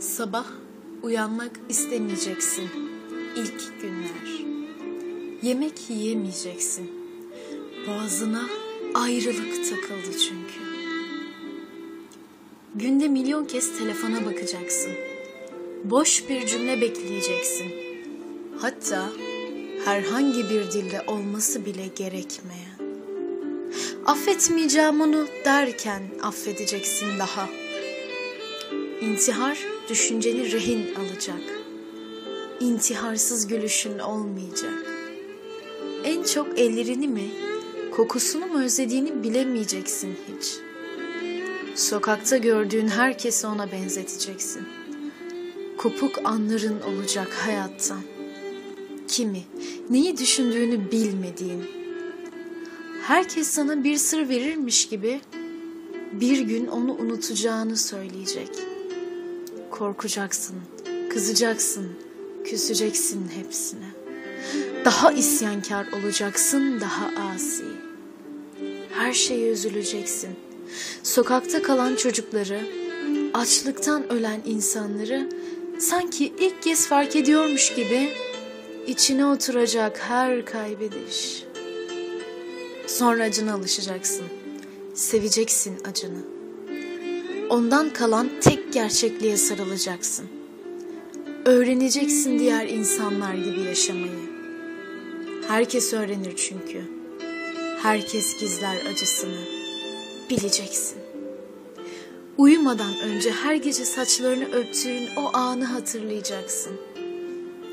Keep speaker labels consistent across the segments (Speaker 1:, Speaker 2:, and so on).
Speaker 1: Sabah uyanmak istemeyeceksin. İlk günler. Yemek yiyemeyeceksin. Boğazına ayrılık takıldı çünkü. Günde milyon kez telefona bakacaksın. Boş bir cümle bekleyeceksin. Hatta herhangi bir dilde olması bile gerekmeyen. Affetmeyeceğim onu derken affedeceksin daha. İntihar düşünceni rehin alacak. İntiharsız gülüşün olmayacak. En çok ellerini mi, kokusunu mu özlediğini bilemeyeceksin hiç. Sokakta gördüğün herkesi ona benzeteceksin. Kopuk anların olacak hayattan. Kimi, neyi düşündüğünü bilmediğin. Herkes sana bir sır verirmiş gibi bir gün onu unutacağını söyleyecek.'' Korkacaksın, kızacaksın, küseceksin hepsine. Daha isyankar olacaksın, daha asi. Her şeye üzüleceksin. Sokakta kalan çocukları, açlıktan ölen insanları sanki ilk kez fark ediyormuş gibi içine oturacak her kaybediş. Sonra acına alışacaksın. Seveceksin acını ondan kalan tek gerçekliğe sarılacaksın. Öğreneceksin diğer insanlar gibi yaşamayı. Herkes öğrenir çünkü. Herkes gizler acısını. Bileceksin. Uyumadan önce her gece saçlarını öptüğün o anı hatırlayacaksın.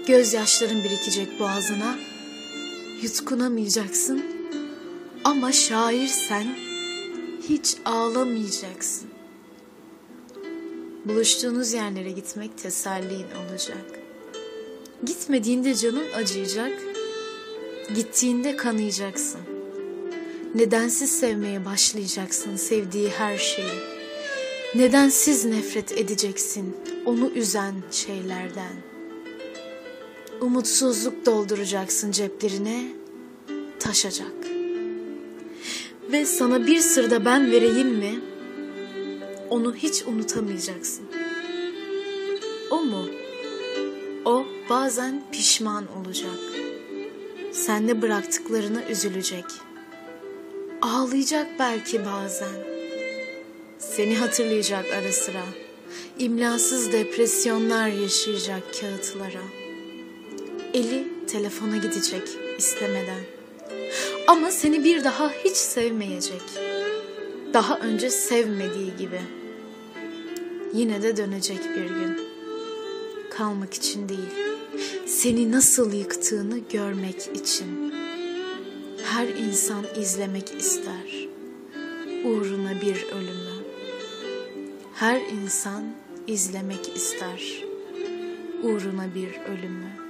Speaker 1: Gözyaşların birikecek boğazına. Yutkunamayacaksın. Ama şair sen hiç ağlamayacaksın. Buluştuğunuz yerlere gitmek tesellin olacak. Gitmediğinde canın acıyacak, gittiğinde kanayacaksın. Nedensiz sevmeye başlayacaksın sevdiği her şeyi. Nedensiz nefret edeceksin onu üzen şeylerden. Umutsuzluk dolduracaksın ceplerine, taşacak. Ve sana bir sırda ben vereyim mi?'' Onu hiç unutamayacaksın. O mu? O bazen pişman olacak. Sende bıraktıklarına üzülecek. Ağlayacak belki bazen. Seni hatırlayacak ara sıra. İmlasız depresyonlar yaşayacak kağıtlara. Eli telefona gidecek istemeden. Ama seni bir daha hiç sevmeyecek. Daha önce sevmediği gibi.'' yine de dönecek bir gün. Kalmak için değil, seni nasıl yıktığını görmek için. Her insan izlemek ister uğruna bir ölümü. Her insan izlemek ister uğruna bir ölümü.